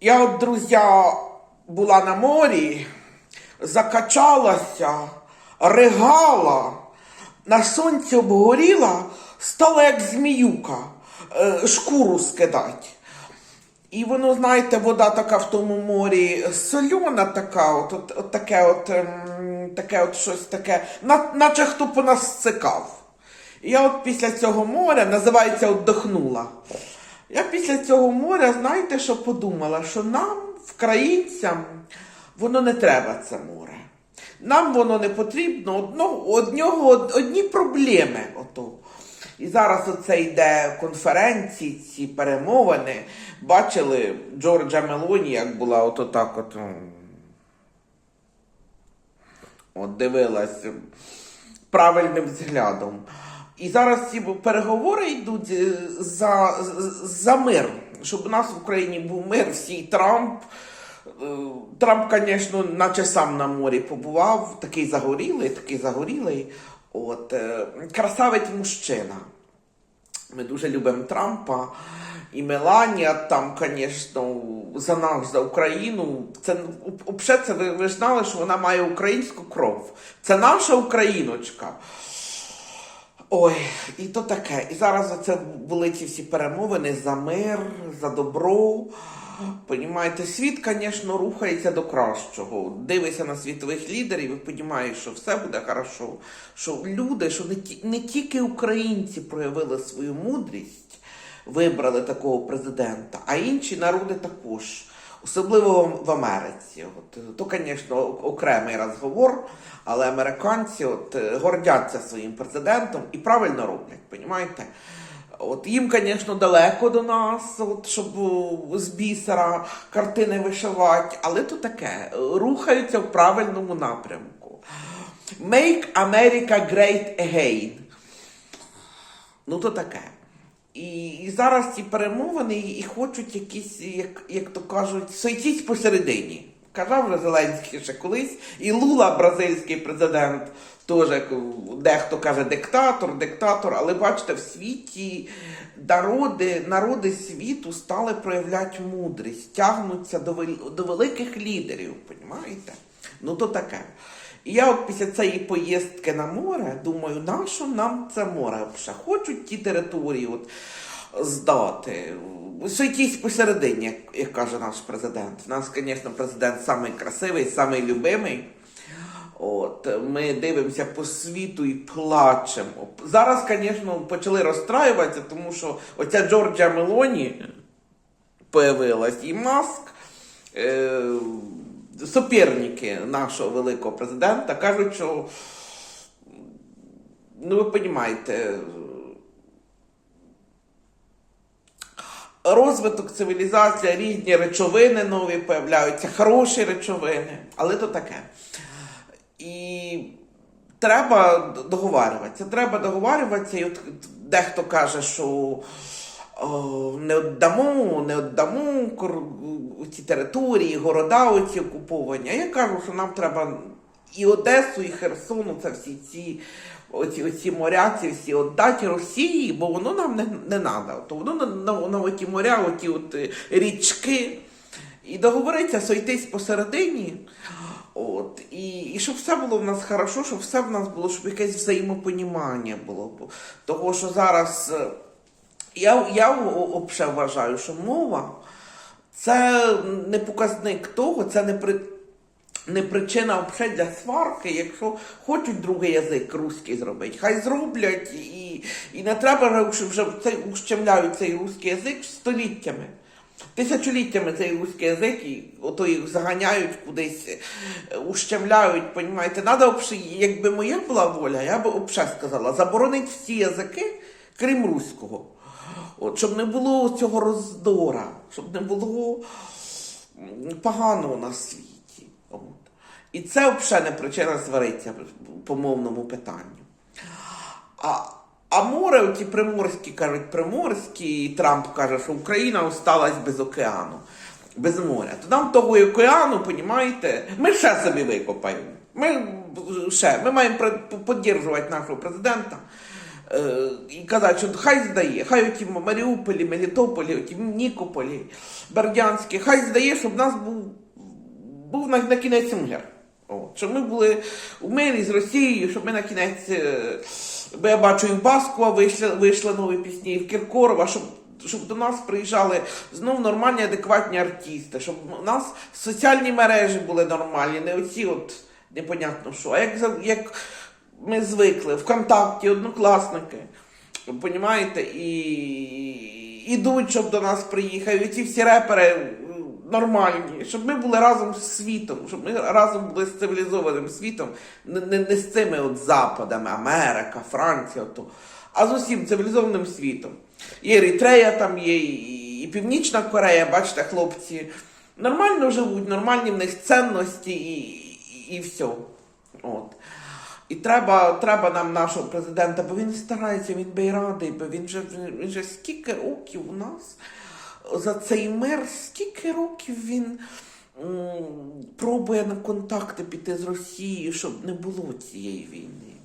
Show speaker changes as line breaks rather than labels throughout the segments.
Я от, друзі, була на морі, закачалася, ригала, на сонці обгоріла, стала як зміюка, е, шкуру скидать. І воно, знаєте, вода така в тому морі сольона така, от, от, от таке от, ем, таке от щось таке, на, наче хто по нас цикав. Я от після цього моря, називається «Отдохнула». Я після цього моря, знаєте, що подумала? Що нам, українцям, воно не треба це море. Нам воно не потрібно, одного, однього, одні проблеми. Ото. І зараз оце йде конференції, ці перемовини. Бачили Джорджа Мелоні, як була ото так от. От дивилась правильним взглядом. І зараз ці переговори йдуть е, за, за мир, щоб у нас в Україні був мир, всій Трамп. Е, Трамп, звісно, наче сам на морі побував, такий загорілий, такий загорілий. От, е, красавець мужчина. Ми дуже любимо Трампа. І Меланія там, звісно, за нас, за Україну. Це взагалі, це ви, ви знали, що вона має українську кров. Це наша україночка. Ой, і то таке. І зараз це були ці всі перемовини за мир, за добро. Понімаєте, світ, звісно, рухається до кращого. Дивися на світових лідерів і розумієш, що все буде хорошо. Що люди, що не, ті- не тільки українці проявили свою мудрість, вибрали такого президента, а інші народи також. Особливо в- Америці. От, то, звісно, окремий розговор, але американці от, е, гордяться своїм президентом і правильно роблять, понімаєте? От їм, звісно, далеко до нас, от, щоб з бісера картини вишивати, але то таке, рухаються в правильному напрямку. Make America Great Again. Ну, то таке. І, і зараз ці перемовини і хочуть якісь, як, як то кажуть, сойтись посередині. Казав Зеленський ще колись, і Лула, бразильський президент, теж дехто каже диктатор, диктатор, але бачите, в світі народи, народи світу стали проявляти мудрість, тягнуться до, до великих лідерів, понімаєте? Ну то таке. І я от після цієї поїздки на море думаю, нащо нам це море взагалі? Хочуть ті території от здати. Сойтись посередині, як, як каже наш президент. У нас, звісно, президент самий красивий, самий любимий. От, ми дивимося по світу і плачемо. Зараз, звісно, почали розстраюватися, тому що оця Джорджа Мелоні появилась і Маск. Е, суперники нашого великого президента кажуть, що ну ви розумієте, розвиток цивілізації, різні речовини нові появляються, хороші речовини, але то таке. І треба договарюватися. Треба договарюватися. І от дехто каже, що о, не віддамо, не віддамо ці території, города оці окуповані. А я кажу, що нам треба і Одесу, і Херсону, це всі ці. Оці, оці моря, ці всі віддати Росії, бо воно нам не, не треба. То воно на, на, на оті моря, оті от е, річки. І договоритися, сойтись посередині. От, і, і щоб все було в нас хорошо, щоб все в нас було, щоб якесь взаємопонімання було. Того, що зараз е, я, я взагалі вважаю, що мова це не показник того, це не при. Не причина взагалі для сварки, якщо хочуть другий язик русський зробити, хай зроблять і, і не треба, вже цей ущемляють цей русський язик століттями. Тисячоліттями цей русський язик, і ото їх заганяють кудись, е, ущемляють, понімаєте. Надо, взагалі, якби моя була воля, я би взагалі сказала, заборонити всі язики, крім руського. От, щоб не було цього роздора, щоб не було поганого на світі. От. І це взагалі не причина сваритися по мовному питанню. А, а море, ті приморські кажуть, приморські, і Трамп каже, що Україна осталась без океану, без моря. То нам того океану, понімаєте, ми ще собі викопаємо. Ми ще ми маємо підтримувати нашого президента. Е, і казати, що хай здає, хай оті Маріуполі, Мелітополі, оті Нікополі, Бердянські, хай здає, щоб нас був, був на, на кінець мир. Щоб ми були у мирі з Росією, щоб ми на кінець. е, Бо я бачу, і в Баскова вийшли, вийшли нові пісні, і в Кіркорова, щоб, щоб до нас приїжджали знов нормальні, адекватні артисти, щоб у нас соціальні мережі були нормальні, не оці от непонятно що. А як, як ми звикли, ВКонтакті, однокласники, понімаєте, і ідуть, щоб до нас приїхали, і ці всі репери нормальні, щоб ми були разом з світом, щоб ми разом були з цивілізованим світом, не, не, не з цими от западами, Америка, Франція, то, а з усім цивілізованим світом. І Еритрея там є, і, і Північна Корея, бачите, хлопці. Нормально живуть, нормальні в них цінності і, і, і все. От. І треба, треба нам нашого президента, бо він старається, він би й радий, бо він же, він же скільки років у нас за цей мир, скільки років він м, пробує на контакти піти з Росією, щоб не було цієї війни.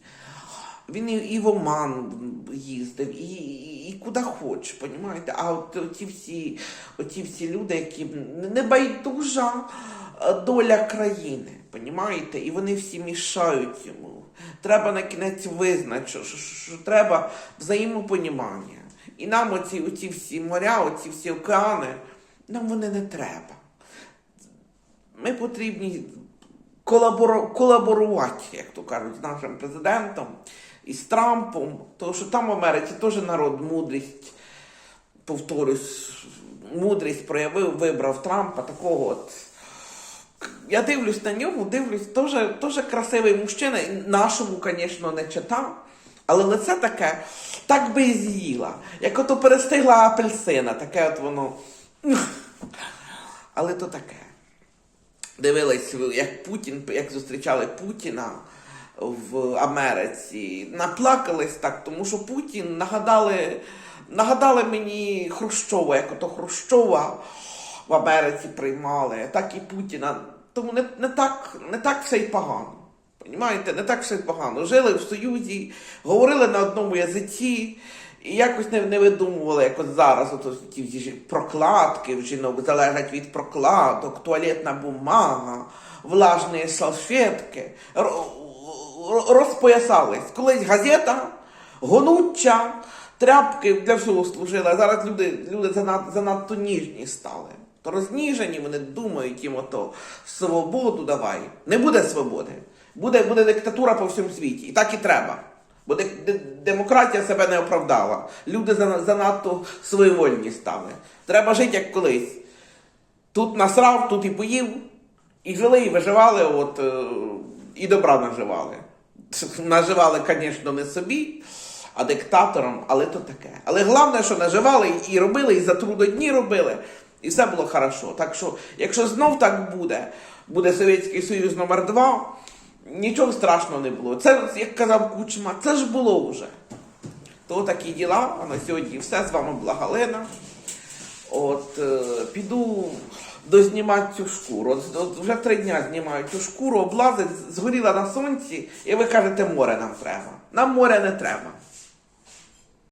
Він і, і в Оман їздив, і, і, і куди хоче, понімаєте? А от ті всі, оті всі люди, які не байдужа е, доля країни, понімаєте? І вони всі мішають йому. Треба на кінець визнати, що, що, що, треба взаємопонімання. І нам оці, оці всі моря, оці всі океани, нам вони не треба. Ми потрібні колаборо- колаборувати, як то кажуть, з нашим президентом і з Трампом, тому що там в Америці теж народ мудрість, повторюсь, мудрість проявив, вибрав Трампа, такого от. Я дивлюсь на нього, дивлюсь, теж красивий мужчина, нашому, звісно, не читав. Але лице таке, так би і з'їла. Як ото перестигла апельсина, таке от воно. Але то таке дивились, як Путін, як зустрічали Путіна в Америці. Наплакались так, тому що Путін нагадали, нагадали мені Хрущова, як ото Хрущова в Америці приймали, так і Путіна. Тому не, не, так, не так все й погано. Понімаєте, не так все й погано. Жили в Союзі, говорили на одному язиці. І якось не, не видумували, як от зараз от, ті прокладки в жінок залежать від прокладок, туалетна бумага, влажні салфетки. Розпоясались. Колись газета, гонуча, тряпки для всього служили, а зараз люди, люди занадто, занадто ніжні стали. То розніжені вони думають їм ото свободу давай. Не буде свободи. Буде, буде диктатура по всьому світі. І так і треба. Бо де- де- демократія себе не оправдала. Люди занадто своєвольні стали. Треба жити як колись. Тут насрав, тут і поїв, і жили, і виживали, от, е, і добра наживали. Наживали, звісно, не собі, а диктаторам, але то таке. Але головне, що наживали і робили, і за трудодні робили, і все було хорошо. Так що, якщо знов так буде, буде Совєтський Союз номер 2 нічого страшного не було. Це, як казав Кучма, це ж було вже. То такі діла, а на сьогодні все. З вами була Галина. От, е, піду дознімати цю шкуру. От, от вже три дня знімають цю шкуру, облазить, згоріла на сонці, і ви кажете, море нам треба. Нам море не треба.